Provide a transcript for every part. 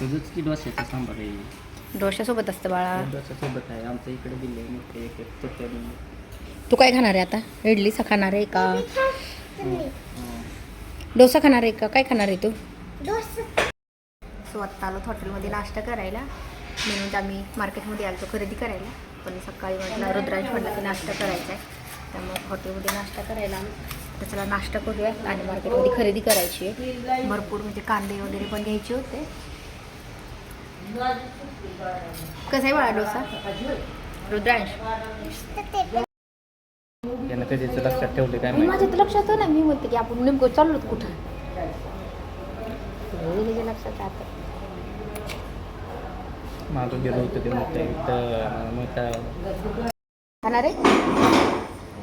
तुझंच की डोश्याचा सांबार आहे डोशासोबत असतं बाळा. डोश्यासोबत आहे. आमच्या इकडे दिले मोठे एक एक चटणी तू काय खाणार आहे आता? इडलीचा खाणार आहे का? डोसा खाणार आहे का? काय खाणार आहे तू? सो आत्ता आलो हॉटेलमध्ये नाश्ता करायला. म्हणून आम्ही मार्केटमध्ये आलो खरेदी करायला. पण सकाळी म्हटलं रुद्रांश म्हटलं की नाश्ता करायचा आहे. त्यामुळे हॉटेलमध्ये नाश्ता करायला आलो. तर चला नाश्ता करूया आणि मार्केटमध्ये खरेदी करायची आहे. भरपूर म्हणजे कांदे वगैरे पण घ्यायचे होते. कसा आहे बाळा डोसा? रुद्रांश? यांना कधीच लक्षात ठेवले काय माझ्या तर लक्षात ना मी म्हणते की आपण नेमकं चाललो कुठं? हे लक्षात गेलो होतं ते खाणार आहे?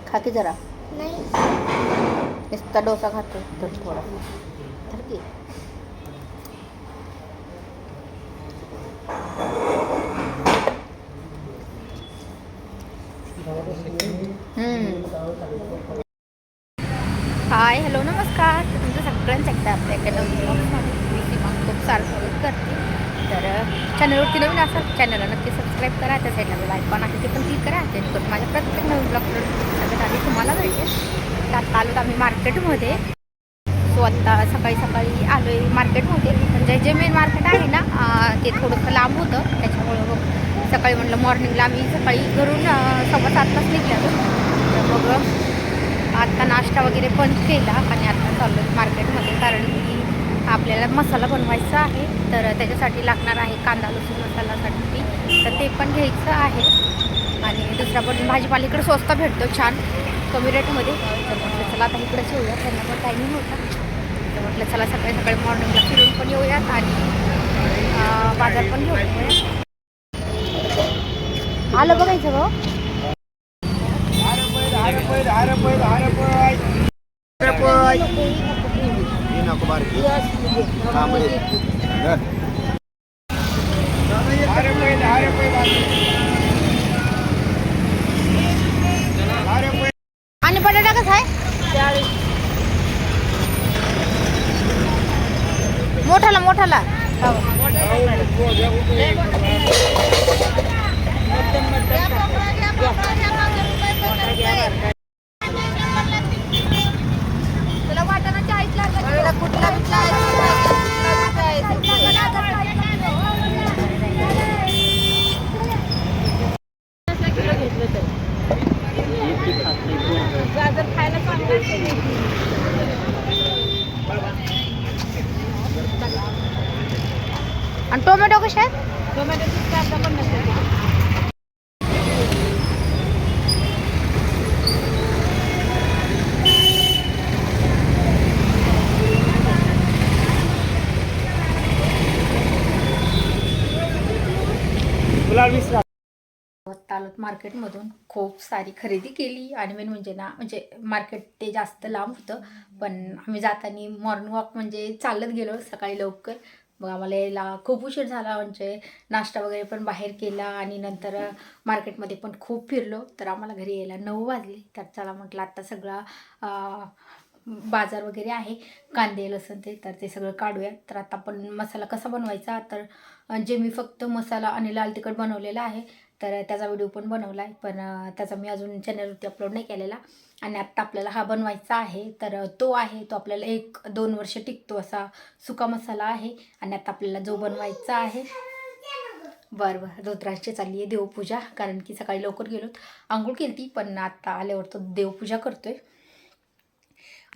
खा की जरा. नुसता डोसा खातो. तर थोडा. तर की हाय हॅलो नमस्कार. तुमचं सगळ्यांच एकदा आपल्या एका मी सीमा खूप सारं मदत करते. तर चॅनलवरती नवीन असाल चॅनलला नक्की सबस्क्राईब करा. त्या साईडला लाईक पण आहे ते पण क्लिक करा. जेणेकरून माझ्या प्रत्येक नवीन ब्लॉग सगळ्यात आधी तुम्हाला भेटेल आत्ता आलो आम्ही मार्केटमध्ये. सो आत्ता सकाळी सकाळी आलो आहे मार्केटमध्ये. म्हणजे जे मेन मार्केट आहे ना ते थोडंसं लांब होतं. त्याच्यामुळं मग सकाळी म्हटलं मॉर्निंगला आम्ही सकाळी घरून सव्वा सातलाच निघालो. तर मग आत्ता नाश्ता वगैरे पण केला आणि आता चाललो मार्केटमध्ये. कारण की आपल्याला मसाला बनवायचा आहे. तर त्याच्यासाठी लागणार आहे कांदा लसूण मसालासाठी तर ते पण घ्यायचं आहे. आणि दुसरा पण भाजीपाला इकडे स्वस्त भेटतो छान. कमी रेटमध्ये. तर म्हटलं चला आता इकडे येऊया त्यांना पण टायमिंग होता. तर म्हटलं चला सकाळी सकाळी मॉर्निंगला फिरून पण येऊयात आणि बाजार पण घेऊया आलं बघायचं गं आणि મોઠાલા મોઠાલા. आणि टोमॅटो कसे आहेत? टोमॅटो तालुक मार्केटमधून खूप सारी खरेदी केली आणि मेन म्हणजे ना म्हणजे मार्केट ते जास्त लांब होतं. पण आम्ही जाताना मॉर्निंग वॉक म्हणजे चालत गेलो सकाळी लवकर. मग आम्हाला यायला खूप उशीर झाला. म्हणजे नाश्ता वगैरे पण बाहेर केला आणि नंतर मार्केटमध्ये पण खूप फिरलो. तर आम्हाला घरी यायला नऊ वाजले. तर चला म्हटलं आत्ता सगळा बाजार वगैरे आहे. कांदे लसण ते तर ते सगळं काढूया तर आता आपण मसाला कसा बनवायचा? तर जे मी फक्त मसाला आणि लाल तिखट बनवलेला आहे तर त्याचा व्हिडिओ पण बनवला आहे पण त्याचा मी अजून चॅनलवरती अपलोड नाही केलेला. आणि आत्ता आपल्याला हा बनवायचा आहे. तर तो आहे तो आपल्याला एक दोन वर्ष टिकतो असा सुका मसाला आहे. आणि आता आपल्याला जो बनवायचा आहे. बरं बरं. रुद्राची चालली आहे देवपूजा. कारण की सकाळी लवकर गेलोत आंघोळ केली ती पण आत्ता आल्यावर तो देवपूजा करतोय.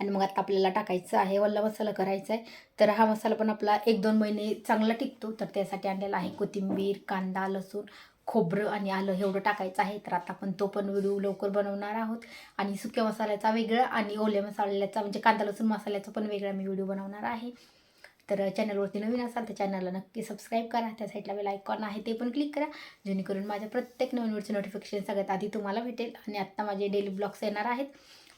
आणि मग आता आपल्याला टाकायचं आहे वल्ला मसाला करायचा आहे तर हा मसाला पण आपला एक दोन महिने चांगला टिकतो. तर त्यासाठी आणलेला आहे कोथिंबीर कांदा लसूण. खोबरं आणि आलं एवढं टाकायचं आहे तर आता आपण तो पण व्हिडिओ लवकर बनवणार आहोत. आणि सुक्या मसाल्याचा वेगळा आणि ओल्या मसाल्याचा म्हणजे कांदा लसूण मसाल्याचा पण वेगळा मी व्हिडिओ बनवणार आहे. तर चॅनलवरती नवीन असाल तर चॅनलला नक्की सबस्क्राईब करा त्या साईडला बेल आयकॉन आहे ते पण क्लिक करा जेणेकरून माझ्या प्रत्येक नवीन व्हिडिओचे नोटिफिकेशन सगळ्यात आधी तुम्हाला भेटेल आणि आत्ता माझे डेली ब्लॉग्स येणार आहेत.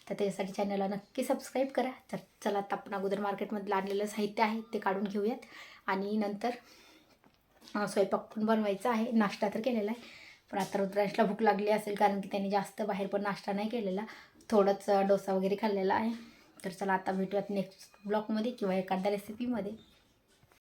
तर त्याच्यासाठी चॅनलला नक्की सबस्क्राईब करा. तर चला आता आपण अगोदर मार्केटमधलं आणलेलं साहित्य आहे ते काढून घेऊयात. आणि नंतर स्वयंपाक पण बनवायचा आहे. नाश्ता तर केलेला आहे. पण आता रुद्रांशला भूक लागली असेल कारण की त्यांनी जास्त बाहेर पण नाश्ता नाही केलेला. थोडंच डोसा वगैरे खाल्लेला आहे. तर चला आता भेटूयात नेक्स्ट ब्लॉगमध्ये किंवा एखाद्या रेसिपीमध्ये